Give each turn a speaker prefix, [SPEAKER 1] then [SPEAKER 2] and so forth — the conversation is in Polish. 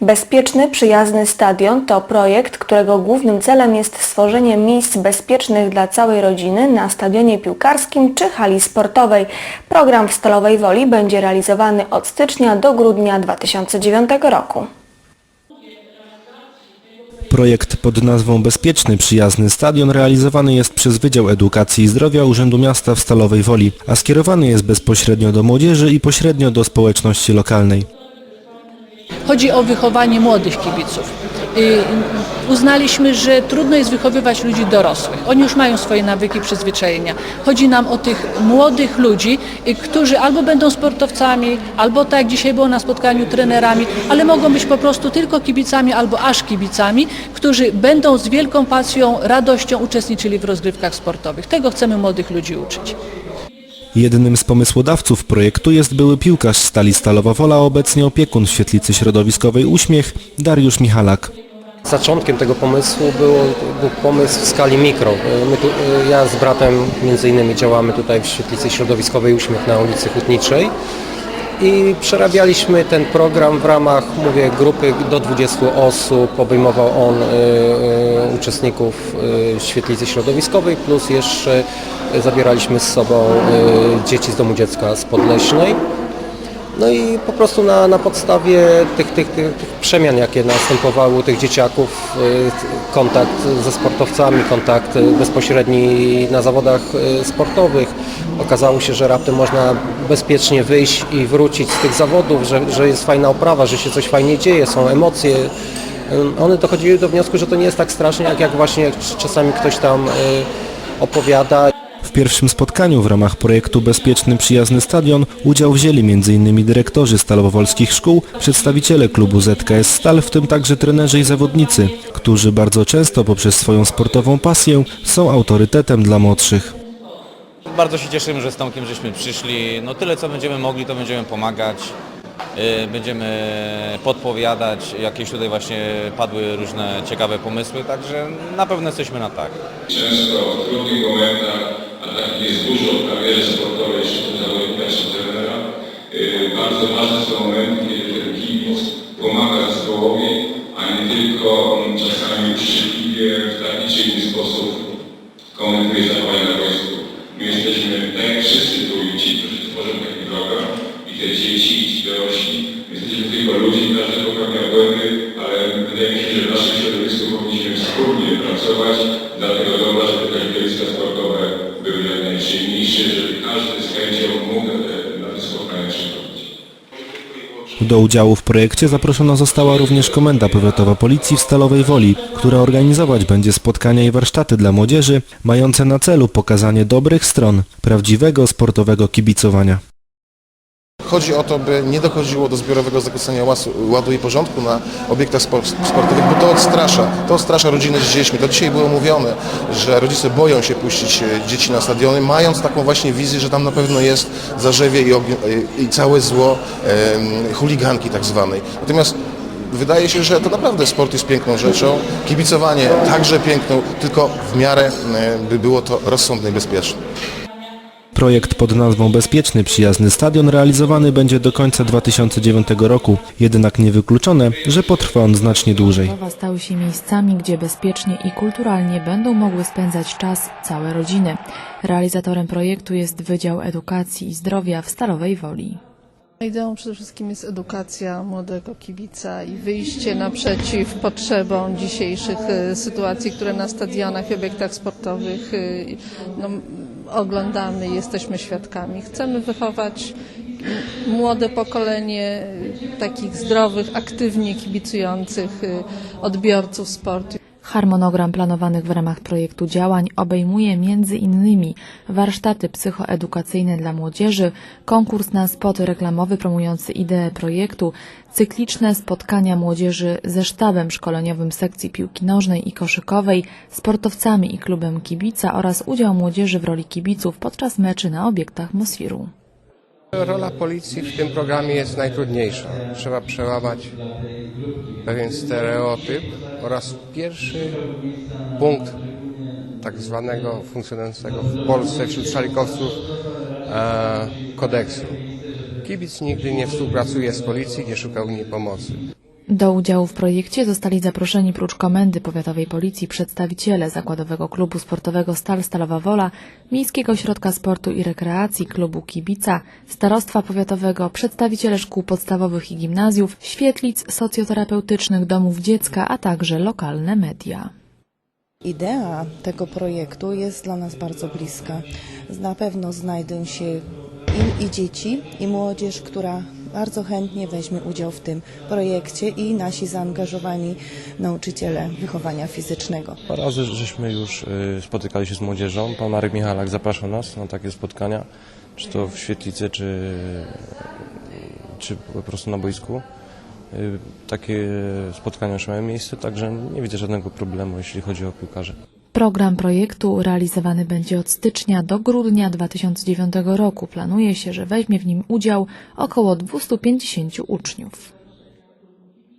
[SPEAKER 1] Bezpieczny, przyjazny stadion to projekt, którego głównym celem jest stworzenie miejsc bezpiecznych dla całej rodziny na stadionie piłkarskim czy hali sportowej. Program w Stalowej Woli będzie realizowany od stycznia do grudnia 2009 roku.
[SPEAKER 2] Projekt pod nazwą Bezpieczny Przyjazny Stadion realizowany jest przez Wydział Edukacji i Zdrowia Urzędu Miasta w Stalowej Woli, a skierowany jest bezpośrednio do młodzieży i pośrednio do społeczności lokalnej.
[SPEAKER 3] Chodzi o wychowanie młodych kibiców. Uznaliśmy, że trudno jest wychowywać ludzi dorosłych. Oni już mają swoje nawyki, przyzwyczajenia. Chodzi nam o tych młodych ludzi, którzy albo będą sportowcami, albo tak jak dzisiaj było na spotkaniu trenerami, ale mogą być po prostu tylko kibicami albo aż kibicami, którzy będą z wielką pasją, radością uczestniczyli w rozgrywkach sportowych. Tego chcemy młodych ludzi uczyć.
[SPEAKER 2] Jednym z pomysłodawców projektu jest były piłkarz Stali Stalowa Wola, obecnie opiekun świetlicy środowiskowej Uśmiech, Dariusz Michalak.
[SPEAKER 4] Zaczątkiem tego pomysłu było, był pomysł w skali mikro. My tu, ja z bratem między innymi działamy tutaj w świetlicy środowiskowej Uśmiech na ulicy Hutniczej i przerabialiśmy ten program w ramach, mówię, grupy do 20 osób. Obejmował on y, y, uczestników y, świetlicy środowiskowej plus jeszcze zabieraliśmy z sobą y, dzieci z domu dziecka z Podleśnej. No i po prostu na, na podstawie tych, tych, tych, tych przemian, jakie następowały u tych dzieciaków, y, kontakt ze sportowcami, kontakt bezpośredni na zawodach y, sportowych, okazało się, że raptem można bezpiecznie wyjść i wrócić z tych zawodów, że, że jest fajna oprawa, że się coś fajnie dzieje, są emocje. One dochodziły do wniosku, że to nie jest tak strasznie, jak, jak właśnie czasami ktoś tam y, opowiada.
[SPEAKER 2] W pierwszym spotkaniu w ramach projektu Bezpieczny Przyjazny Stadion udział wzięli m.in. dyrektorzy stalowowolskich szkół, przedstawiciele klubu ZKS Stal, w tym także trenerzy i zawodnicy, którzy bardzo często poprzez swoją sportową pasję są autorytetem dla młodszych.
[SPEAKER 5] Bardzo się cieszymy, że z Tomkiem żeśmy przyszli. No tyle co będziemy mogli, to będziemy pomagać. Yy, Będziemy podpowiadać, jakieś tutaj właśnie padły różne ciekawe pomysły, także na pewno jesteśmy na tak.
[SPEAKER 6] Często w trudnych momentach, a takich jest dużo w karierze sportowej, to zawodnika, czy trenera, yy, bardzo ważne są momenty, kiedy ten kibic pomaga zespołowi, a nie tylko mm, czasami uczciwie w taki czy inny sposób komentuje zachowania na boisku. Dlatego żeby te sportowe były jak najsilniejsze, żeby każdy z chęcią mógł na te spotkania przychodzić.
[SPEAKER 2] Do udziału w projekcie zaproszona została również Komenda Powiatowa Policji w Stalowej Woli, która organizować będzie spotkania i warsztaty dla młodzieży, mające na celu pokazanie dobrych stron prawdziwego sportowego kibicowania.
[SPEAKER 7] Chodzi o to, by nie dochodziło do zbiorowego zakłócenia ładu i porządku na obiektach spor- sportowych, bo to odstrasza. To odstrasza rodziny z dziećmi. To dzisiaj było mówione, że rodzice boją się puścić e, dzieci na stadiony, mając taką właśnie wizję, że tam na pewno jest zarzewie i, ogni- i całe zło chuliganki tak zwanej. Natomiast wydaje się, że to naprawdę sport jest piękną rzeczą. Kibicowanie także piękną, tylko w miarę e, by było to rozsądne i bezpieczne.
[SPEAKER 2] Projekt pod nazwą Bezpieczny Przyjazny Stadion realizowany będzie do końca 2009 roku, jednak niewykluczone, że potrwa on znacznie dłużej.
[SPEAKER 8] Słowa stały się miejscami, gdzie bezpiecznie i kulturalnie będą mogły spędzać czas całe rodziny. Realizatorem projektu jest Wydział Edukacji i Zdrowia w Stalowej Woli.
[SPEAKER 9] Ideą przede wszystkim jest edukacja młodego kibica i wyjście naprzeciw potrzebom dzisiejszych e, sytuacji, które na stadionach i obiektach sportowych e, no, oglądamy i jesteśmy świadkami. Chcemy wychować młode pokolenie e, takich zdrowych, aktywnie kibicujących odbiorców sportu.
[SPEAKER 8] Harmonogram planowanych w ramach projektu działań obejmuje innymi warsztaty psychoedukacyjne dla młodzieży, konkurs na spot reklamowy promujący ideę projektu, cykliczne spotkania młodzieży ze sztabem szkoleniowym sekcji piłki nożnej i koszykowej, sportowcami i klubem kibica oraz udział młodzieży w roli kibiców podczas meczy na obiektach Mosfiru.
[SPEAKER 10] Rola policji w tym programie jest najtrudniejsza. Trzeba przełamać pewien stereotyp oraz pierwszy punkt tak zwanego funkcjonującego w Polsce wśród szalikowców e, kodeksu. Kibic nigdy nie współpracuje z policją, nie szuka u niej pomocy.
[SPEAKER 8] Do udziału w projekcie zostali zaproszeni prócz Komendy Powiatowej Policji przedstawiciele Zakładowego Klubu Sportowego Stal Stalowa Wola, Miejskiego Ośrodka Sportu i Rekreacji Klubu Kibica, Starostwa Powiatowego, przedstawiciele szkół podstawowych i gimnazjów, świetlic socjoterapeutycznych, domów dziecka, a także lokalne media.
[SPEAKER 11] Idea tego projektu jest dla nas bardzo bliska. Na pewno znajdą się i, i dzieci, i młodzież, która bardzo chętnie weźmie udział w tym projekcie i nasi zaangażowani nauczyciele wychowania fizycznego.
[SPEAKER 12] Parę razy żeśmy już y, spotykali się z młodzieżą. Pan Marek Michalak zaprasza nas na takie spotkania, czy to w świetlicy, czy, czy po prostu na boisku. Y, Takie spotkania już mają miejsce, także nie widzę żadnego problemu, jeśli chodzi o piłkarzy.
[SPEAKER 8] Program projektu realizowany będzie od stycznia do grudnia 2009 roku. Planuje się, że weźmie w nim udział około 250 uczniów.